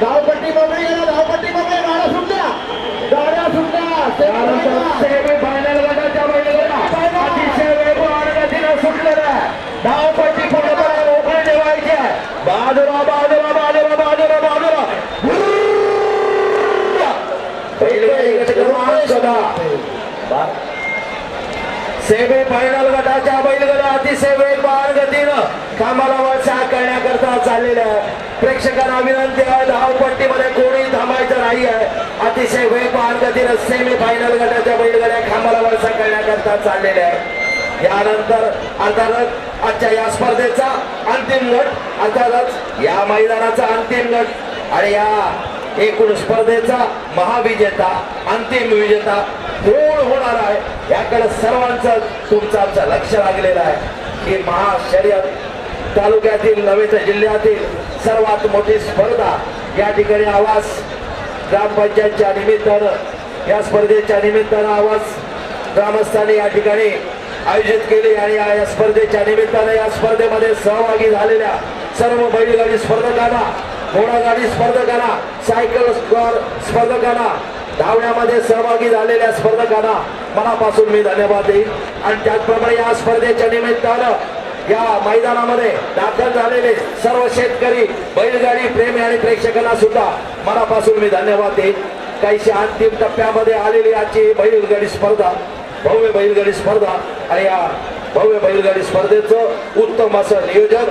धावपट्टी मोकळी गेला धावपट्टी मोकळी गाड्या सुटल्या गाड्या सुटल्या अतिशय वेगवान गतीनं सुटलेला धावपट्टी पूर्णपणे मोकळी ठेवायची बाजूला बाजूला बाजूला बाजूला बाजूला. सेमी फायनल गटाच्या बैलगाडा अतिशय वेगवान पद्धतीनं कामाला वळसा करण्याकरता चाललेल्या आहे. प्रेक्षकांना विनंती आहे धावपट्टीमध्ये कोणी थांबायचं नाही आहे अतिशय वेगवान गतीनं सेमी फायनल गटाच्या बैलगाड्या खांबाला वळसा करण्याकरता चाललेल्या आहे यानंतर अर्थातच आजच्या या स्पर्धेचा अंतिम गट अर्थातच या मैदानाचा अंतिम गट आणि या एकूण स्पर्धेचा महाविजेता अंतिम विजेता कोण होणार आहे? याकडे सर्वांचं तुमचं आमचं लक्ष लागलेलं आहे. ही महाशर्यत तालुक्यातील नव्हे तर जिल्ह्यातील सर्वात मोठी स्पर्धा. या ठिकाणी आवाज ग्रामपंचायतच्या निमित्तानं या स्पर्धेच्या निमित्तानं आवाज ग्रामस्थांनी या ठिकाणी आयोजित केली आणि या या स्पर्धेच्या निमित्तानं या स्पर्धेमध्ये सहभागी झालेल्या सर्व बैलगाडी स्पर्धकांना घोडागाडी स्पर्धकांना सायकल स्पर्धकांना धावण्यामध्ये सहभागी झालेल्या स्पर्धकांना मनापासून मी धन्यवाद देईन. आणि त्याचप्रमाणे या स्पर्धेच्या निमित्तानं या मैदानामध्ये दाखल झालेले सर्व शेतकरी बैलगाडी प्रेमी आणि प्रेक्षकांना सुद्धा मनापासून मी धन्यवाद देईन. काहीशी अंतिम टप्प्यामध्ये आलेली आजची बैलगाडी स्पर्धा भव्य बैलगाडी स्पर्धा आणि या भव्य बैलगाडी स्पर्धेचं उत्तम असं नियोजन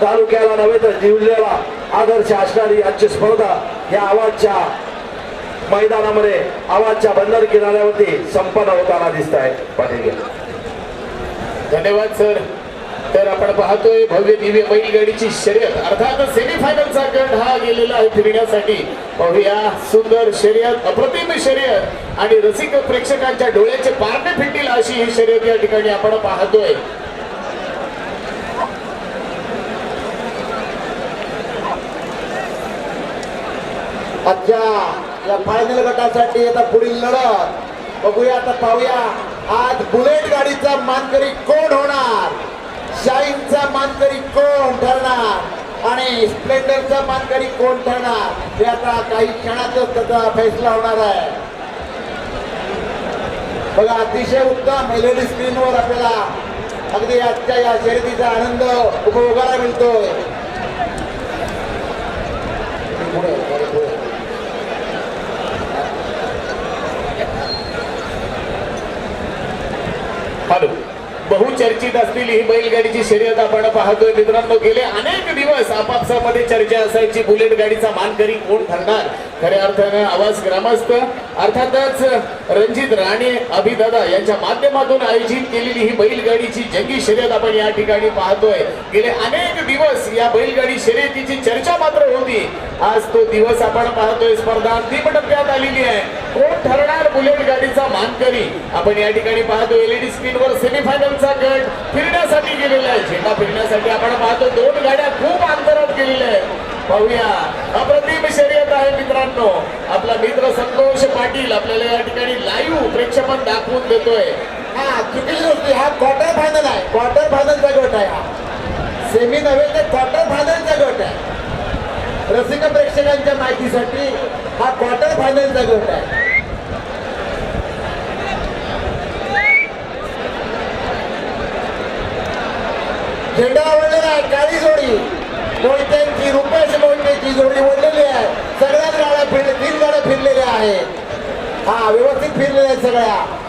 तालुक्याला नव्हे तर जिल्ह्याला आदर्श असणारी आजची स्पर्धा या आवाजच्या मैदानामध्ये आवाजच्या बंदर किनाऱ्यावरती संपन्न होताना दिसत आहे पाटील धन्यवाद सर. तर आपण पाहतोय भव्य दिव्य बैलगाडीची शर्यत. अर्थात सेमीफायनलचा गट हा गेलेला आहे फिरण्यासाठी. पाहूया सुंदर शर्यत अप्रतिम शर्यत. आणि रसिक प्रेक्षकांच्या डोळ्याचे पारणे फिटतील अशी ही शर्यत या ठिकाणी आपण पाहतोय. आजच्या या फायनल गटासाठी आता पुढील लढत. बघूया आता पाहूया. आज बुलेट गाडीचा मानकरी कोण होणार? शाईनचा मानकरी कोण ठरणार? आणि स्प्लेंडरचा मानकरी कोण ठरणार? हे आता काही क्षणातच त्याचा फैसला होणार आहे. बघा अतिशय उत्तम एलईडी स्क्रीनवर आपल्याला अगदी आजच्या या शर्यतीचा आनंद उपभोगायला मिळतोय पुढे, पुढे, पुढे. हॅलो बहुचर्चित असलेली ही बैलगाडीची शर्यत आपण पाहतोय. मित्रांनो गेले अनेक दिवस आपापसामध्ये चर्चा असायची. बुलेट गाडीचा मानकरी कोण ठरणार? खऱ्या अर्थानं आवाज ग्रामस्थ अर्थातच रणजित राणे अभिदादा यांच्या माध्यमातून आयोजित केलेली ही बैलगाडीची जंगी शर्यत आपण या ठिकाणी पाहतोय. गेले अनेक दिवस या बैलगाडी शर्यतीची चर्चा मात्र होती. आज तो दिवस आपण पाहतोय स्पर्धा अंतिम टप्प्यात आलेली आहे. कोण ठरणार बुलेट गाडीचा मानकरी? आपण या ठिकाणी पाहतो एलईडी स्क्रीनवर सेमीफायनलचा गट फिरण्यासाठी गेलेला आहे. झेंडा फिरण्यासाठी आपण पाहतो दोन गाड्या खूप अंतरात गेलेल्या आहेत. पाहूया. अप्रतिम शर्यत आहे मित्रांनो. आपला मित्र संतोष पाटील आपल्याला या ठिकाणी लाईव्ह प्रेक्षपण दाखवून देतोय. हा चुकीची गोष्टी हा क्वार्टर फायनल आहे. क्वार्टर फायनलचा गट आहे हा. सेमी नव्हे तर क्वार्टर फायनलचा गट आहे. रसिक प्रेक्षकांच्या माहितीसाठी हा क्वार्टर फायनलचा गट आहे. झेंडा आवडलेला आहे. काळी जोडी. मोहित्यांची रुपेश मोहितेची जोडी ओढलेली आहे. सगळ्याच गाड्या फिरले तीन गाड्या फिरलेल्या आहे. हा व्यवस्थित फिरलेल्या आहेत सगळ्या.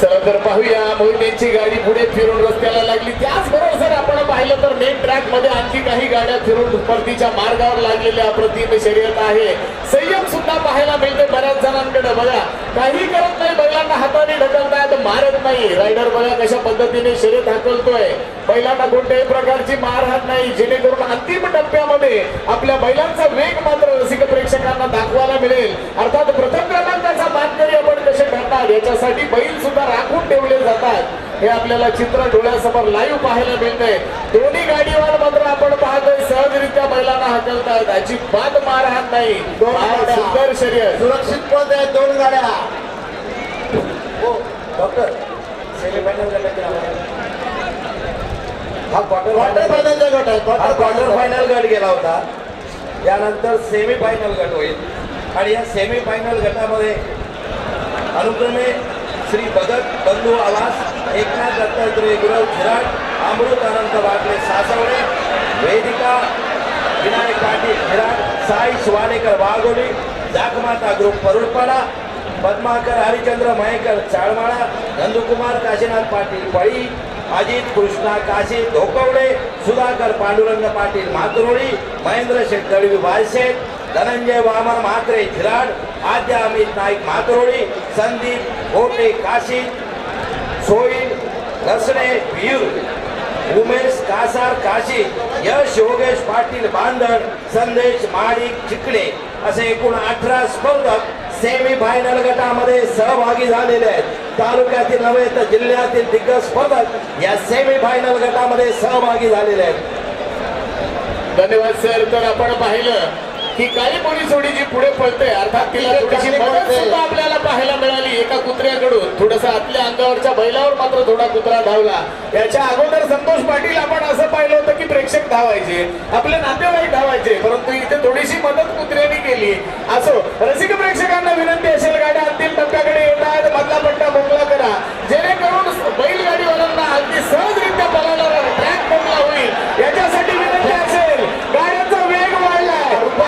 चला तर पाहूया. मोहितेंची गाडी पुढे फिरून रस्त्याला लागली. त्याचबरोबर जर आपण पाहिलं तर मेन ट्रॅकमध्ये आणखी काही गाड्या फिरून परतीच्या मार्गावर लागलेल्या अप्रतिम शर्यत आहे. संयम सुद्धा पाहायला मिळते बऱ्याच जणांकडे. बघा काही करत नाही बैलांना हाताने ढकलतायत मारत नाही. रायडर बघा कशा पद्धतीने शर्यत हाकलतोय. बैलांना कोणत्याही प्रकारची मारहाण नाही. जेणेकरून अंतिम टप्प्यामध्ये आपल्या बैलांचा वेग मात्र रसिक प्रेक्षकांना दाखवायला मिळेल. अर्थात प्रथम क्रमांकाचा मानकरी आपण कसे ठरणार? याच्यासाठी बैल सुद्धा राखून ठेवले जातात. हे आपल्याला चित्र डोळ्यासमोर लाईव्ह पाहायला मिळतंय. दोन्ही गाडीवर मात्र आपण पाहतोय सहजरित्या बैलांना हाकलतात. अजिबात मारहाण नाही. सुंदर शर्यत. सुरक्षित पद आहे दोन गाड्या. हो डॉक्टर. हा क्वार्टर क्वार्टर फायनल फायनलचा गट आहे. हा क्वार्टर फायनल गट. गेला होता. यानंतर सेमी फायनल गट होईल. आणि या सेमी फायनल गटामध्ये अनुक्रमे श्री भगत बंधू आवास एकनाथ दत्तात्रय गुरव झिराट अमृत अनंत वाटले सासवडे वेदिका विनायक पाटील झिराट साई शिवानेकर वाघोली जाकमाता ग्रुप परुडपाडा पद्माकर हरिचंद्र मयेकर चाळमाळा नंदकुमार काशीनाथ पाटील पळी अजित कृष्णा काशी धोकवडे सुधाकर पांडुरंग पाटील मातुरोळी महेंद्र शेठ दळवी वायशेठ धनंजय वामन म्हात्रे झिराड आद्य अमित नाईक मातरोळी संदीप गोटे काशी सोईल रसणे वीर उमेश कासार काशी यश योगेश पाटील बांधण संदेश माडिक चिकणे असे एकूण अठरा स्पर्धक सेमी फायनल गटामध्ये सहभागी झालेले आहेत. तालुक्यातील नव्हे तर जिल्ह्यातील दिग्गज स्पर्धक या सेमी फायनल गटामध्ये सहभागी झालेले आहेत. धन्यवाद सर तर आपण पाहिलं की काळी पोळी जोडी जी पुढे पळते अर्थात तिला थोडीशी मदत. सुद्धा आपल्याला पाहायला मिळाली एका कुत्र्याकडून. थोडस आतल्या अंगावरच्या बैलावर मात्र थोडा कुत्रा धावला. याच्या अगोदर संतोष पाटील आपण असं पाहिलं होतं की प्रेक्षक धावायचे आपले नातेवाईक धावायचे परंतु इथे थोडीशी मदत कुत्र्याने केली. असो रसिक प्रेक्षकांना विनंती असेल गाड्या अंतिम टप्प्याकडे येत आहेत मधला पट्टा मोकळा करा जेणेकरून बैलगाडीवाल्यांना अगदी सहजरित्या पळायला ट्रॅक मोकळा होईल याच्यासाठी विनंती असेल गाड्यांचा वेग वाढलाय अतिशय वेगाने आलेली गाडी आपण पाहतोय कोयत्यांची जोडी अतिशय वेगाने येतोय नाद करायचं नाही गाडीचा पाहूया. लाजवाब लाजवाब शर्यत आपण पाहतोय अप्रतिम शर्यत आपण पाहतोय रुपेश मोहिते यांचं निर्विवाद वर्चस्व अगदी सरळ पळते जोडी जबरदस्त आपला अजून तो थोडा गाडी हातभार आहे. पाहतोय.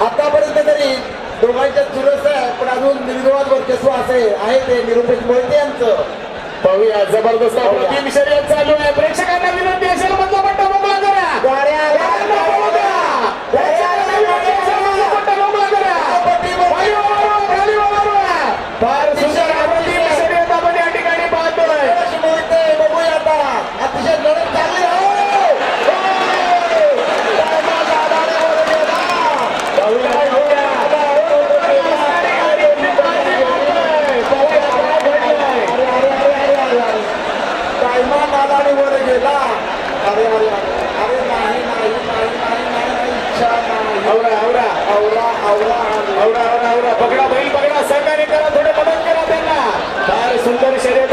आतापर्यंत तरी दोघांच्या चुरस आहे पण अजून निर्विवाद वर्चस्व असे आहे ते. निरुपेश मोहिते यांचं. पाहूया. जबरदस्त अप्रतिम शर्यत चालू आहे प्रेक्षकांना विनंती असेल मधला पट्टा आवरा आवरा आवरा पकडा बैल पकडा सहकार्य करा थोडे मदत करा त्यांना. फार सुंदर शर्यत